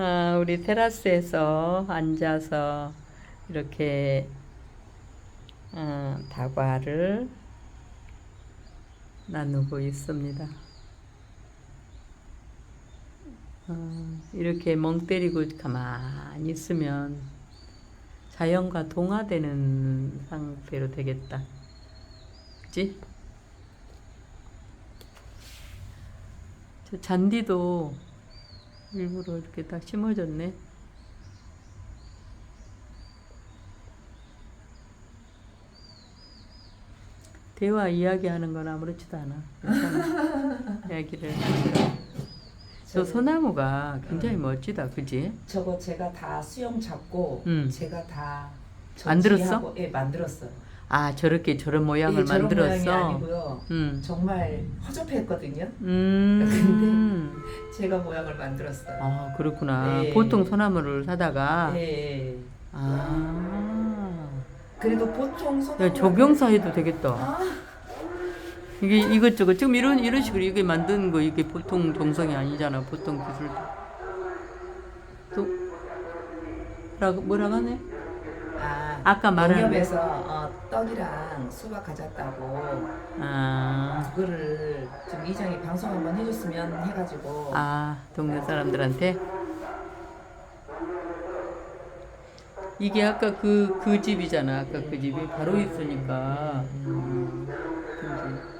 아, 우리 테라스에서 앉아서 이렇게 어, 다과를 나누고 있습니다. 어, 이렇게 멍 때리고 가만히 있으면 자연과 동화되는 상태로 되겠다. 그치? 저 잔디도 일부러 이렇게 딱 심어졌네. 대화 이야기하는 건 아무렇지도 않아. 괜찮아. 이야기를. 저 소나무가 굉장히 멋지다, 그지? 저거 제가 다 수영 잡고 음. 제가 다 만들었어? 저지하고, 예 만들었어요. 아 저렇게 저런 모양을 예, 저런 모양이 만들었어. 아니고요. 음. 정말 허접했거든요. 음. 제가 모양을 만들었어요. 아 그렇구나. 네. 보통 소나무를 사다가 예. 아. 그래도 보통 소나무 야, 적용사 해도 되겠다. 아, 이게 이것저것 지금 이런 이런 식으로 이게 만든 거 이게 보통 정성이 아니잖아. 보통 기술. 또 뭐라고 뭐라고 하네? 아, 아까 말한 농협에서 어, 떡이랑 수박 가져왔다고 아. 그거를 좀 이장이 방송 한번 해줬으면 해가지고 아, 동네 사람들한테? 이게 아까 그, 그 집이잖아. 아까 그 집이 바로 있으니까. 음, 그지.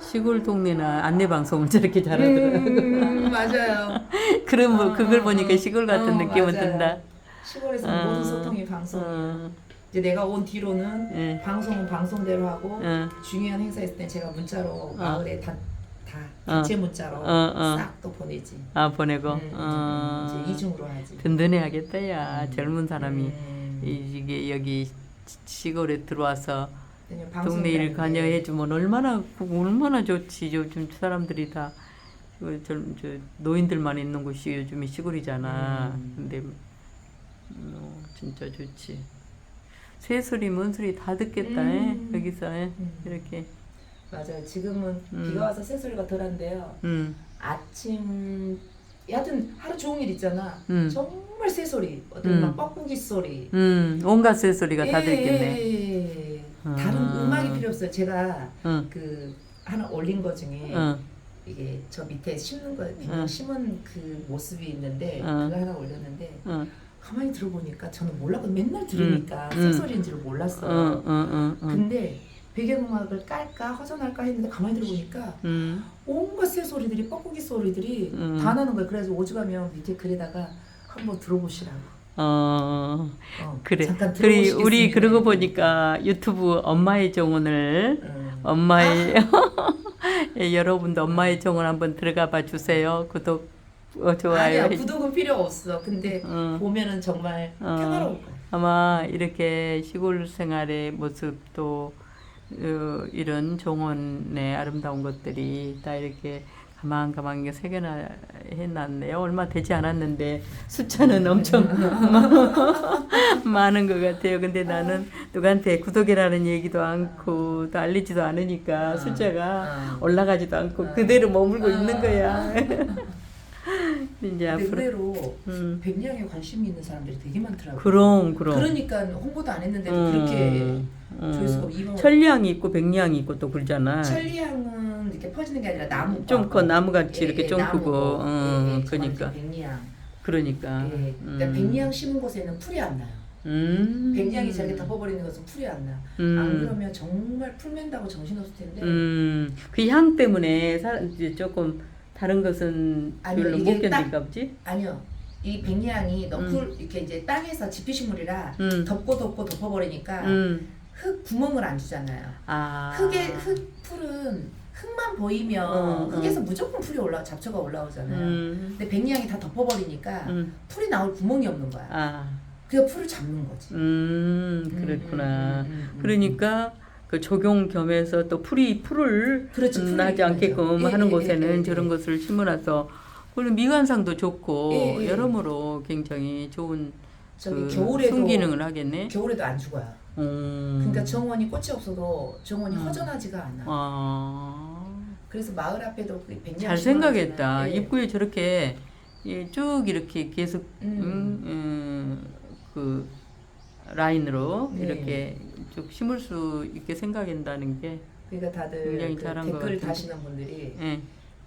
시골 동네나 안내 방송을 저렇게 잘하더라고. 음, 맞아요. 그럼 뭐 어, 그걸 어, 보니까 어. 시골 같은 어, 느낌은 맞아요. 든다. 시골에서 어, 모든 소통이 방송이야. 어, 이제 내가 온 뒤로는 예. 방송은 방송대로 하고 어, 중요한 행사 있을 때 제가 문자로 마을에 다, 다 어. 단체 문자로 어, 어. 싹 또 보내지. 아, 보내고. 음, 어, 이제 이중으로 하지. 든든해야겠다, 야. 젊은 사람이. 음. 이게 여기 시- 시골에 들어와서 동네 일 아닌데 관여해 주면 얼마나 얼마나 좋지 요즘 사람들이 다 그, 저, 저 노인들만 있는 곳이 요즘에 시골이잖아. 음. 근데 어, 진짜 좋지. 새소리 뭔 소리 다 듣겠다. 음. 에? 여기서 에? 음. 이렇게. 맞아요. 지금은 음. 비가 와서 새소리가 덜한데요. 음. 아침 여하튼 하루 종일 있잖아. 음. 정말 새소리. 어떤 음. 막 뻐꾸기 소리. 음. 온갖 새소리가 다 예, 들겠네. 예, 예. 아. 다른 음악이 필요 없어요. 제가 응. 그 하나 올린 거 중에 응. 이게 저 밑에 심는 거 응. 심은 그 모습이 있는데 응. 그거 하나 올렸는데 응. 가만히 들어보니까 저는 몰랐고 맨날 들으니까 응. 새소리인지를 몰랐어요. 응. 응. 응. 응. 근데 배경음악을 깔까 허전할까 했는데 가만히 들어보니까 음. 온갖 새 소리들이 뻐꾸기 소리들이 음. 다 나는 거예요. 그래서 오죽하면 밑에 글에다가 한번 들어보시라고. 어. 어, 그래. 잠깐 우리 우리 들어보시겠습니다. 그러고 보니까 유튜브 엄마의 정원을 음. 엄마의 예, 여러분도 엄마의 정원 한번 들어가 봐 주세요. 구독 어, 좋아요. 아니야 구독은 필요 없어. 근데 어. 보면은 정말 어. 평화로울 거야. 아마 이렇게 시골 생활의 모습도 어, 이런 정원의 아름다운 것들이 다 이렇게 가만 가만 이게 새겨나 해놨네요. 얼마 되지 않았는데 숫자는 엄청 많은 것 같아요. 근데 나는 누구한테 구독이라는 얘기도 않고 또 알리지도 않으니까 어. 숫자가 어. 올라가지도 않고 어. 그대로 머물고 어. 있는 거야. 이제 앞으로 의외로 음. 백령에 관심이 있는 사람들이 되게 많더라고요. 그럼 그럼 그러니까 홍보도 안 했는데도 음, 그렇게 음. 조회수가 이번 천리향이 있고 백리향이 있고 또 그러잖아. 천리향 은 이렇게 퍼지는 게 아니라 나무 좀 커, 나무같이 예, 이렇게 예, 좀. 크고, 음, 예, 예, 그러니까. 백리향. 그러니까. 예. 그러니까 음. 백리향 심은 곳에는 풀이 안 나요. 음. 백리향이 저렇게 덮어버리는 것은 풀이 안 나. 음. 안 그러면 정말 풀 맨다고 정신 없을 텐데. 음. 그 향 때문에 사, 이제 조금 다른 것은 아니요, 별로 이게 못 견딜까 보지? 아니요. 이 백리향이 너무 음. 풀 이렇게 이제 땅에서 지피식물이라 음. 덮고 덮고 덮어버리니까 음. 흙 구멍을 안 주잖아요. 아. 흙에 흙 풀은 흙만 보이면 어, 흙에서 무조건 풀이 올라 잡초가 올라오잖아요. 음. 근데 백리향이 다 덮어버리니까 음. 풀이 나올 구멍이 없는 거야. 아. 그래서 풀을 잡는 거지. 음. 그랬구나. 음, 음, 음, 음. 그러니까 그 적용 겸해서 또 풀이 풀을 그렇지, 음, 풀을 나지 않게끔 예, 하는 예, 곳에는 예, 예, 저런 예. 것을 심어놔서 그리고 미관상도 좋고 예, 예. 여러모로 굉장히 좋은 저기 그 겨울에도 순기능을 하겠네. 겨울에도 안 죽어요. 음. 그러니까 정원이 꽃이 없어도 정원이 음. 허전하지가 않아. 아. 그래서 마을 앞에도 잘. 생각했다. 예. 입구에 저렇게 예, 쭉 이렇게 계속 음. 음, 음, 그 라인으로 네. 이렇게 쭉 심을 수 있게 생각한다는 게 그러니까 다들 굉장히 그 잘한 것 댓글. 다시는 분들이 예.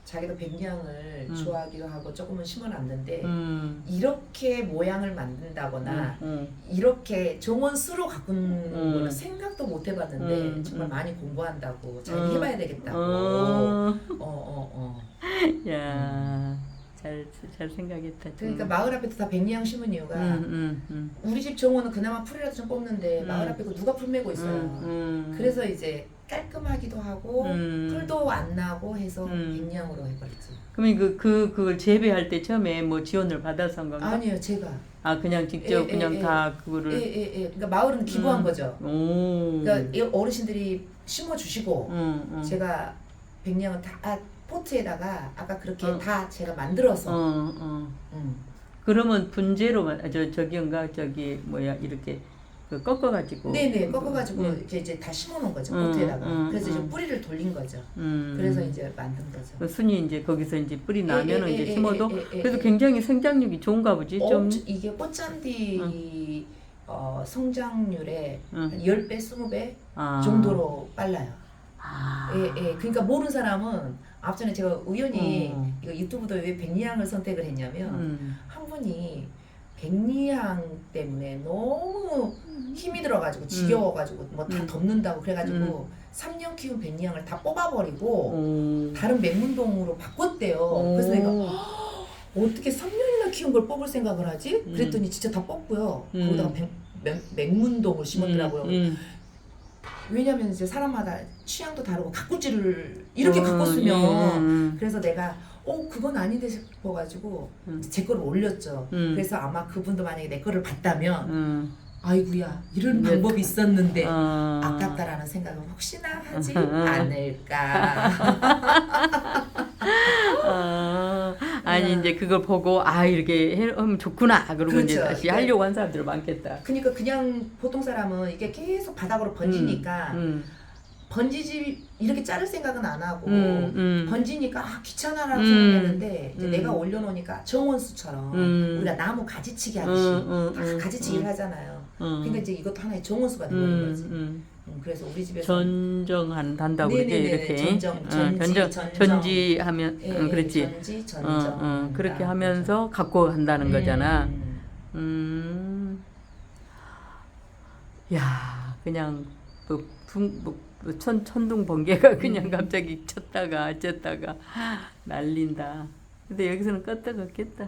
자기도 백냥을 음. 좋아하기도 하고 조금은 심어놨는데 음, 이렇게 모양을 만든다거나 음, 이렇게 종원수로 가꾼 음. 거는 생각도 못 해봤는데 음, 정말 음. 많이 공부한다고 잘 음. 해봐야 되겠다고 어, 어, 어, 어. 야, 잘, 잘 생각했다. 그러니까 정말. 마을 앞에도 다 백냥 심은 이유가 음, 음, 음, 우리 집 정원은 그나마 풀이라도 좀 뽑는데 음. 마을 앞에 그 누가 풀 메고 있어요. 음, 음. 그래서 이제 깔끔하기도 하고 음. 풀도 안 나고 해서 음. 백냥으로 해버렸지. 그러면 그, 그, 그걸 재배할 때 처음에 뭐 지원을 받아서 한 건가? 아니요, 제가. 아, 그냥 직접 예, 그냥 예, 다 예, 그거를. 예, 예. 그러니까 마을은 기부한 음. 거죠. 오. 그러니까 이 어르신들이 심어 주시고 응, 응. 제가 백냥을 다 아, 포트에다가 아까 그렇게 어. 다 제가 만들어서 어, 어. 음. 그러면 분재로 만 아, 저 저기인가 저기 뭐야 이렇게 그 꺾어가지고. 네네 꺾어가지고 음, 이렇게 이제 다 심어놓은 거죠 음, 포트에다가 음, 그래서 이제 음. 뿌리를 돌린 거죠 음. 그래서 이제 만든 거죠 그 순이 이제 거기서 이제 뿌리 나면 은 예, 예, 이제 예, 심어도 예, 예, 예, 그래도 예. 굉장히 생장력이 좋은가 보지 좀. 엄청- 이게 꽃잔디 어, 성장률의 응. 한 10배, 20배 아. 정도로 빨라요. 아. 예, 예. 그러니까 모르는 사람은 앞전에 제가 우연히 어. 이거 유튜브도 왜 백리향을 선택을 했냐면 음. 한 분이 백리향 때문에 너무 힘이 들어가지고 지겨워가지고 뭐다 음. 덮는다고 그래가지고 3년 키운 백리향을 다 뽑아버리고 오. 다른 맹문동으로 바꿨대요. 오. 그래서 내가 어떻게 3년이나 키운 걸 뽑을 생각을 하지? 음. 그랬더니 진짜 다 뽑고요. 음. 거기다가 백- 맹- 맹문동을 심었더라고요. 음, 음. 왜냐면 이제 사람마다 취향도 다르고 가꾸지를 이렇게 어, 가꿨으면 음, 그래서 내가 어 그건 아닌데 싶어가지고 음. 제 거를 올렸죠. 음. 그래서 아마 그분도 만약에 내 거를 봤다면 음. 아이구야 이런 네. 방법이 있었는데 어. 아깝다라는 생각을 혹시나 하지 음. 않을까. 아, 아니 야. 이제 그걸 보고 아 이렇게 해- 하면 좋구나 그러고 이제 그렇죠. 다시 네. 하려고 한 사람들 많겠다. 그러니까 그냥 보통 사람은 이게 계속 바닥으로 번지니까 음, 번지지 이렇게 자를 생각은 안 하고 음, 음. 번지니까 아 귀찮아라고 음. 생각했는데 이제 음. 내가 올려놓으니까 정원수처럼 음. 우리가 나무 가지치기 음, 하듯이 음, 다 음, 가지치기를 음. 하잖아요. 음. 그러니까 이제 이것도 하나의 정원수가 되버린 음, 거지. 음. 음, 그래서 우리 집에서 전정한 단다고 그러지 네네네, 이렇게 전정, 어, 전지, 전정 전정. 전지하면 예, 응, 예, 그렇지 전지 어, 전정 어, 한다. 그렇게 하면서 갖고 간다는 음, 거잖아 음. 음. 야 그냥 뭐, 붕, 뭐, 뭐 천, 천둥 번개가 그냥 음. 갑자기 쳤다가 쳤다가 날린다 근데 여기서는 껐다갔겠다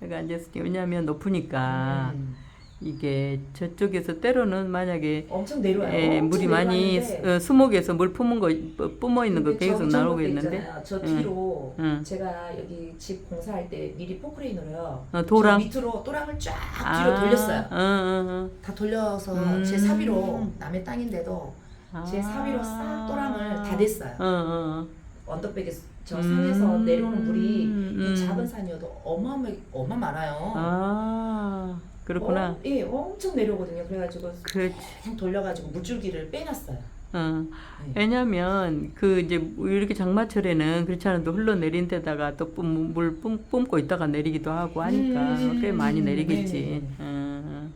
내가 앉았을 때 왜냐하면 높으니까 음. 이게 저쪽에서 때로는 만약에 엄청 내려와요. 예, 엄청 물이 많이 내려왔는데 어, 수목에서 물 품은 거 뿜- 뿜어 있는 거 근데 계속 저 나오고 있는데 있잖아요. 저 응. 뒤로 응. 제가 여기 집 공사할 때 미리 포크레인으로요. 어, 도랑 저 밑으로 또랑을 쫙 아, 뒤로 돌렸어요. 어, 어, 다 돌려서 음. 제 사비로 남의 땅인데도 어. 제 사비로 싹 또랑을 다 냈어요. 어, 어. 언덕백에 저 산에서 음. 내려오는 물이 음. 이 작은 산이어도 어마어마 어마 많아요. 아 그렇구나 어, 예, 엄청 내려오거든요. 그래가지고 그렇지 그냥 돌려가지고 물줄기를 빼놨어요. 어. 네. 왜냐면 그 이제 이렇게 장마철에는 그렇지 않아도 흘러내린 데다가 또물 뿜고 있다가 내리기도 하고 하니까 음. 꽤 많이 내리겠지. 네네. 어.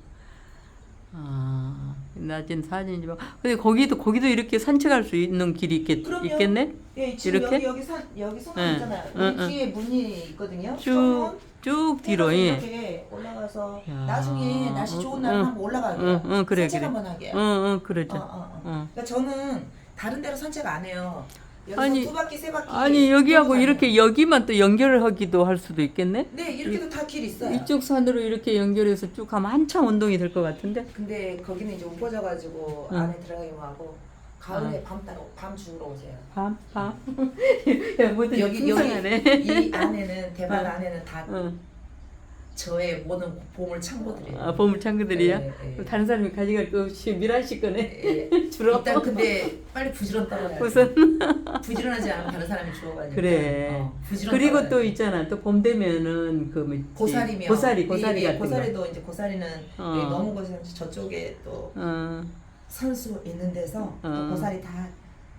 아, 낮은 사진이 막. 근데 거기도 거기도 이렇게 산책할 수 있는 길이 있겠, 그럼요. 있겠네? 예, 지금 이렇게? 여기 여기 산 여기 응, 있잖아요. 응, 여기 응. 뒤에 문이 있거든요. 쭉, 성문. 쭉 뒤로, 해가지고 예. 이렇게 올라가서 야. 나중에 날씨 좋은 응, 날 응. 한번 올라가게요. 응, 응, 그래, 산책 그래. 한번 하게요. 응, 응, 어, 그러죠. 어, 어. 응. 그러니까 저는 다른 데로 산책 안 해요. 여기서 아니, 두 바퀴 세 바퀴. 아니, 여기하고 돌고 이렇게 여기만 또 연결을 하기도 할 수도 있겠네? 다녀요. 네, 이렇게도 다 길 있어요. 이쪽 산으로 이렇게 연결해서 쭉 가면 한참 운동이 될 것 같은데? 근데 거기는 이제 우거져 가지고 응. 안에 들어가기 뭐하고 가을에 밤 따로 밤 죽으러 오세요. 밤, 밤. 야, 뭐든 여기. 여기 이 안에는 대박 응. 안에는 다 응. 저의 모든 보물 창고들이에요. 아, 보물 창고들이야? 네, 네. 다른 사람이 가져갈 거 없이 미란 씨 거네. 예. 주로. 일단 근데 빨리 부지런 떨어야 우선. 부지런하지 않으면 다른 사람이 주워가니까. 그래. 어, 부지런 그리고 또 돼. 있잖아. 또 봄 되면은 그 뭐지? 고사리며 고사리, 고사리 예, 예, 같은 거. 고사리도 이제 고사리는 어. 넘은 곳에 저쪽에 또 어. 선수 있는 데서 또 어. 고사리 다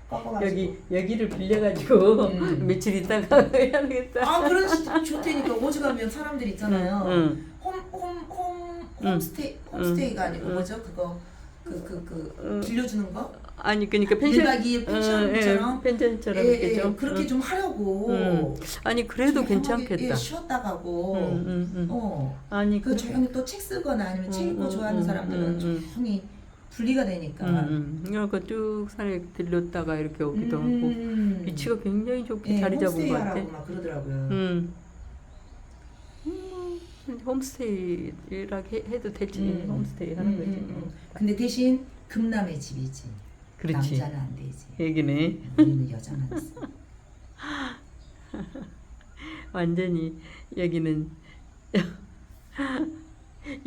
꺾어가지고. 여기 여기를 빌려가지고 음. 며칠 있다가 해야 되겠다. 아 그런 시 좋다니까 오죽하면 사람들 있잖아요. 응. 홈홈홈 응. 홈스테이 홈스테이가 아니고 응. 뭐죠 그거 그 그그 응. 빌려주는 거 아니 그러니까 펜션 1박 2일 펜션처럼 예, 펜션처럼 예, 예, 좀 그렇게 응. 좀 하려고 음. 아니 그래도 좀 괜찮겠다. 예, 쉬었다 가고 응, 응, 응. 어. 아니 그 그래. 조용히 또 책 쓰거나 아니면 책 읽고 음, 좋아하는 음, 사람들은 음, 음. 조용히 분리가 되니까 음, 음. 그러니까 쭉 산에 들렸다가 이렇게 오기도 하고 음. 위치가 굉장히 좋게 예, 자리 잡은 홈스테이 것 같아. 하라고 막 그러더라고요. 음. 음, 홈스테이라 해, 해도 되지. 음. 홈스테이 하는 음, 거지. 음, 음. 근데 대신 금남의 집이지. 그렇지. 남자는 안 되지. 얘기네. 우리는 여자만 있어. 완전히 여기는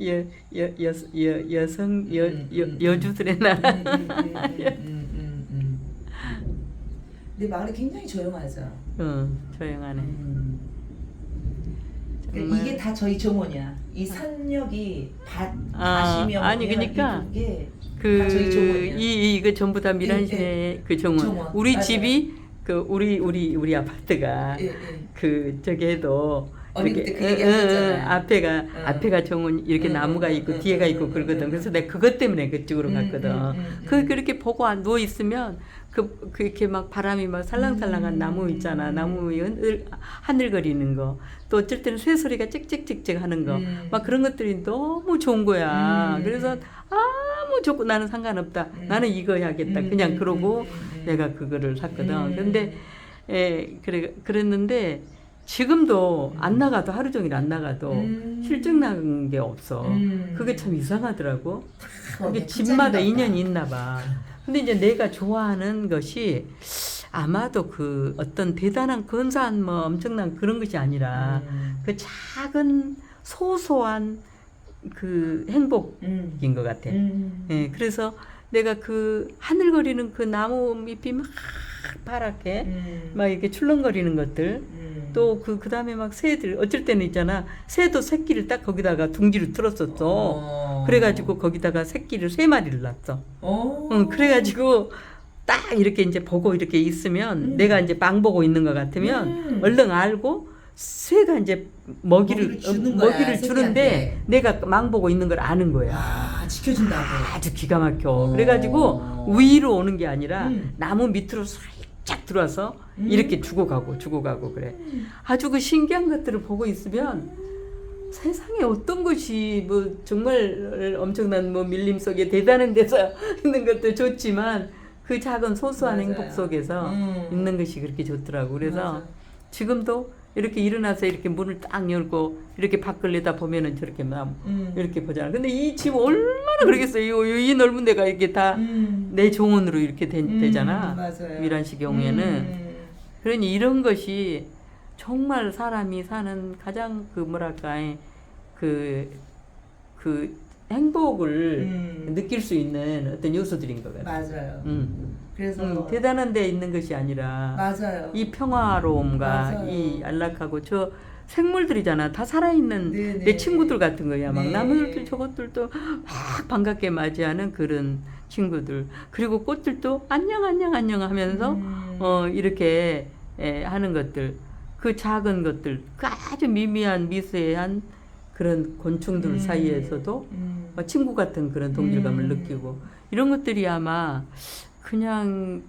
여, 여, 여, 여, 여성 여, 음, 여, 음, 여주들의 나라. 근데 마을이 굉장히 조용하죠. 어, 조용하네. 음. 정말. 이게 다 저희 정원이야. 이 산역이 밭, 아, 밭이며 아니, 뭐냐, 그러니까 이게 그다 저희 정원이야. 이 이거 전부 다 미란시의 그 정원. 정원. 우리 맞아요. 집이 그 우리 우리 우리 아파트가 예, 예. 그 저기에도 어릴 이렇게, 때그 얘기 응, 응, 하셨잖아요. 응, 앞에가 응. 앞에가 정원 이렇게 응, 나무가 응, 있고 응, 뒤에가 응, 있고 응, 그러거든. 응, 그래서 응. 내가 그것 때문에 그쪽으로 음, 갔거든. 음, 음, 그 음. 그렇게 보고 안 누워 있으면 그, 그 이렇게 막 바람이 막 살랑살랑한 음. 나무 있잖아. 나무 하늘 하늘거리는 거. 또 어쩔 때는 새 소리가 찍찍찍찍 하는 거. 음. 막 그런 것들이 너무 좋은 거야. 음. 그래서 아무 좋고 나는 상관없다. 음. 나는 이거 해야겠다. 음, 그냥 음, 그러고 음, 음, 음. 내가 그거를 샀거든. 음. 근데 예, 그래 그랬는데 지금도 안 나가도 하루 종일 안 나가도 음. 실증 나는 게 없어. 음. 그게 참 이상하더라고. 그게 집마다 인연이 있나 봐. 근데 이제 내가 좋아하는 것이 아마도 그 어떤 대단한 근사한 뭐 엄청난 그런 것이 아니라 음. 그 작은 소소한 그 행복인 음. 것 같아. 음. 예, 그래서 내가 그 하늘거리는 그 나무 밑이 막 파랗게 음. 막 이렇게 출렁거리는 것들 음. 또그 그다음에 막 새들 어쩔 때는 있잖아 새도 새끼를 딱 거기다가 둥지를 틀었었어 어. 그래가지고 거기다가 새끼를 세 마리를 낳았어 어. 응, 그래가지고 딱 이렇게 이제 보고 이렇게 있으면 음. 내가 이제 망 보고 있는 것 같으면 음. 얼른 알고 새가 이제 먹이를 먹이를 주는 어, 거야, 먹이를 주는데 새끼한테. 내가 망 보고 있는 걸 아는 거야 아 지켜준다고. 아주 기가 막혀. 어. 그래가지고 위로 오는 게 아니라 음. 나무 밑으로 살 짝 들어와서 음. 이렇게 주고 가고 주고 가고 그래. 아주 그 신기한 것들을 보고 있으면 세상에 어떤 것이 뭐 정말 엄청난 뭐 밀림 속에 대단한 데서 있는 것도 좋지만 그 작은 소소한 맞아요. 행복 속에서 음. 있는 것이 그렇게 좋더라고. 그래서 맞아. 지금도 이렇게 일어나서 이렇게 문을 딱 열고 이렇게 밖을 내다 보면은 저렇게 막 음. 이렇게 보잖아. 근데 이 집 얼마나 그러겠어요. 이, 이 넓은 데가 이렇게 다내 음. 정원으로 이렇게 된, 음, 되잖아. 맞아요. 미란시 경우에는. 음. 그러니 이런 것이 정말 사람이 사는 가장 그 뭐랄까 그, 그 행복을 음. 느낄 수 있는 어떤 요소들인 것 같아. 맞아요. 음. 그래서 음, 대단한 데 있는 것이 아니라 맞아요. 이 평화로움과 맞아요. 이 안락하고 저 생물들이잖아. 다 살아있는 네네. 내 친구들 같은 거야. 막 네. 나무들도 저것들도 막 반갑게 맞이하는 그런 친구들. 그리고 꽃들도 안녕 안녕 안녕 하면서 음. 어 이렇게 에, 하는 것들. 그 작은 것들, 그 아주 미미한 미세한 그런 곤충들 음. 사이에서도 음. 어, 친구 같은 그런 동질감을 음. 느끼고 이런 것들이 아마 그냥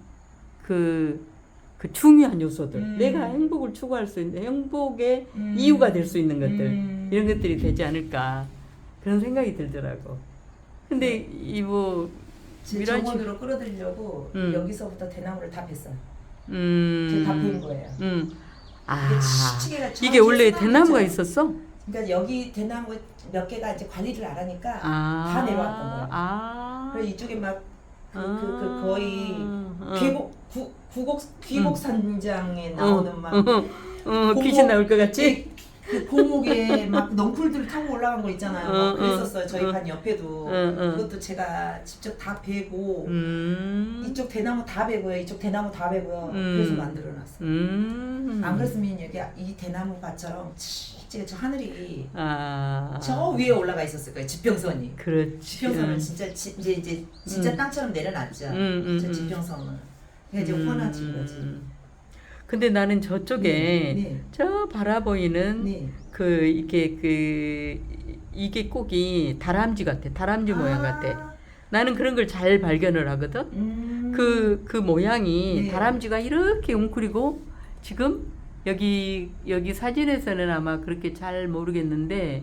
그, 그 중요한 요소들 음. 내가 행복을 추구할 수 있는 행복의 음. 이유가 될 수 있는 것들 음. 이런 것들이 되지 않을까 그런 생각이 들더라고 근데 이뭐 제 이런 식- 정원으로 끌어들이려고 음. 여기서부터 대나무를 다 뱄어요. 음, 다 베은 거예요. 음. 아 이게 원래 대나무가. 있었어? 그러니까 여기 대나무 몇 개가 이제 관리를 안 하니까 아, 다 내려왔던 거야. 아, 그래서 이쪽에 막 그, 아, 그, 그 거의 어. 귀곡 구, 구곡 귀곡 산장에 어, 나오는 막 어, 어, 고목- 귀신 나올 것 같지? 그 고목에 막 넝쿨들 타고 올라간 거 있잖아요. 어, 막 어, 그랬었어요. 저희 어. 반 옆에도 어, 어. 그것도 제가 직접 다 베고 음, 이쪽 대나무 다 베고요. 이쪽 대나무 다 베고요. 음. 그래서 만들어놨어요. 음. 안 그랬으면 여기 이 대나무 밭처럼 진짜 저 하늘이 아, 저 위에 올라가 있었을 거예요. 지평선이. 그렇지. 지평선은 진짜 지, 이제 이제 진짜 음. 땅처럼 내려놨죠. 음, 음, 저 음. 지평선은. 그게 이제 화나진 거지. 음. 근데 나는 저쪽에 네, 저 바라보이는 네. 그 이게 그 이게 꼭이 다람쥐 같아. 다람쥐 모양 같아. 나는 그런 걸 잘 발견을 하거든. 음. 그그 모양이 네. 다람쥐가 이렇게 웅크리고 지금 여기 여기 사진에서는 아마 그렇게 잘 모르겠는데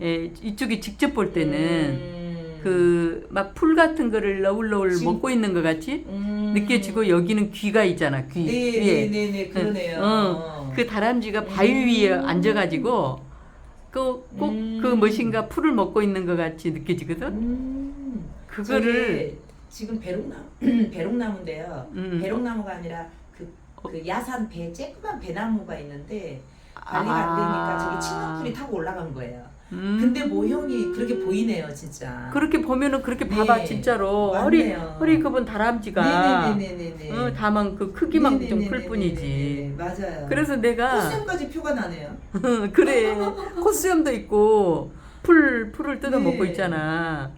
에, 이쪽에 직접 볼 때는 음. 그막 풀 같은 거를 너울너울 지금- 먹고 있는 것 같이 음. 느껴지고 여기는 귀가 있잖아 귀 네, 위에 네, 네, 네, 그러네요. 어, 그 다람쥐가 바위 음. 위에 앉아가지고 그 꼭그 음. 무엇인가 풀을 먹고 있는 것 같이 느껴지거든. 음. 그거를 지금 배롱나무 배롱나무인데요. 음. 배롱나무가 아니라 그, 그 야산 배 쬐끄만 배나무가 있는데 관리가 아. 안 되니까 저기 친구들이 타고 올라간 거예요. 음. 근데 모형이 그렇게 보이네요, 진짜. 그렇게 보면은 그렇게 네. 봐봐 진짜로 허리 맞네요. 허리 그분 다람쥐가 네네네네네. 어, 다만 그 크기만 좀 클 네네네네네네. 뿐이지. 맞아요. 그래서 내가 코스염까지 표가 나네요. 그래 코스염도 있고 풀 풀을 뜯어 먹고 네. 있잖아.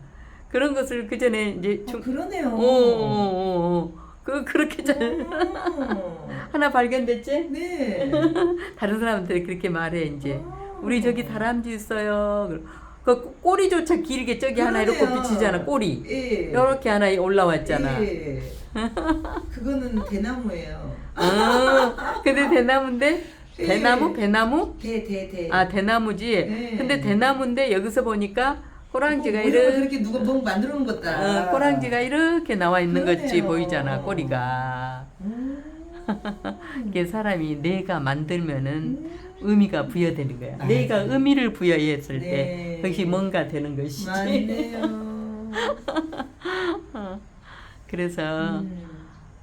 그런 것을 그 전에 이제 어, 좀 그러네요. 어, 어, 어, 그 그렇게 잘 어. 하나 발견됐지? 네. 다른 사람한테 그렇게 말해 이제 어. 우리 저기 다람쥐 있어요. 그 꼬리조차 길게 저기 하나 이렇게 그러네요. 비치잖아 꼬리. 예. 이렇게 하나 올라왔잖아. 예. 그거는 대나무예요. 아, 근데 대나무인데 예. 대나무 배나무? 대, 대, 대. 아 대나무지. 네. 근데 대나무인데 여기서 보니까 꼬랑지가 어, 이렇게 그렇게 누가 뭐 만들어 놓은 것다. 어, 꼬랑지가 이렇게 나와 있는 그러네요. 것이 보이잖아 꼬리가. 음. 이게 사람이 내가 만들면은 음. 의미가 부여되는 거야. 맞아요. 내가 의미를 부여했을 네. 때 그것이 뭔가 되는 것이지. 맞네요. 그래서 음.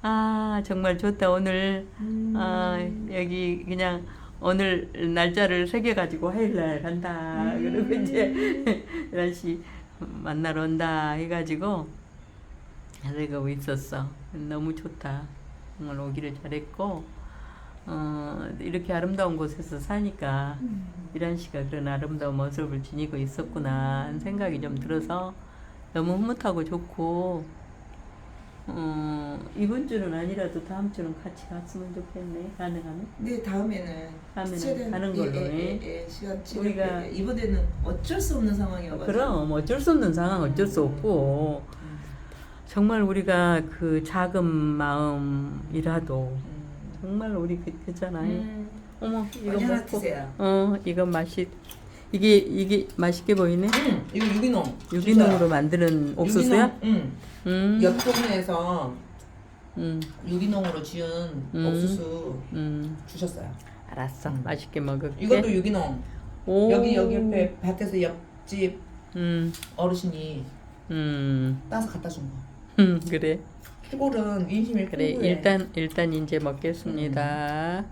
아 정말 좋다 오늘 음. 아 여기 그냥 오늘 날짜를 새겨 가지고 화요일날 간다 음. 그리고 이제 날씨 만나러 온다 해가지고 하고 있었어 너무 좋다 정말 오기를 잘했고 어 이렇게 아름다운 곳에서 사니까 음. 이란 씨가 그런 아름다운 모습을 지니고 있었구나 하는 생각이 좀 들어서 너무 흐뭇하고 좋고 어, 이번 주는 아니라도 다음 주는 같이 갔으면 좋겠네 가능하면 네 다음에는 다음에는 가는 예, 걸로, 예, 예. 예, 예, 시간 우리가- 우리가 이번에는 어쩔 수 없는 상황이어가지고 그럼 어쩔 수 없는 상황 어쩔 수 없고 음, 정말 우리가 그 작은 마음이라도 음. 정말 우리 그, 그잖아요 음. 어머 이거 언니 하나 먹고 드세요. 어 이거 맛이 이게 이게 맛있게 보이네 음, 이거 유기농. 유기농으로 만드는 옥수수야? 응. 음. 옆 동네에서 음. 유기농으로 지은 음. 옥수수 음. 주셨어요. 알았어. 음. 맛있게 먹을게. 이것도 유기농. 오. 여기 여기 옆에 밭에서 옆집 음. 어르신이 음. 따서 갖다 준 거. 음. 그래. 해골은 인심이 그래. 풍부해. 일단 일단 이제 먹겠습니다.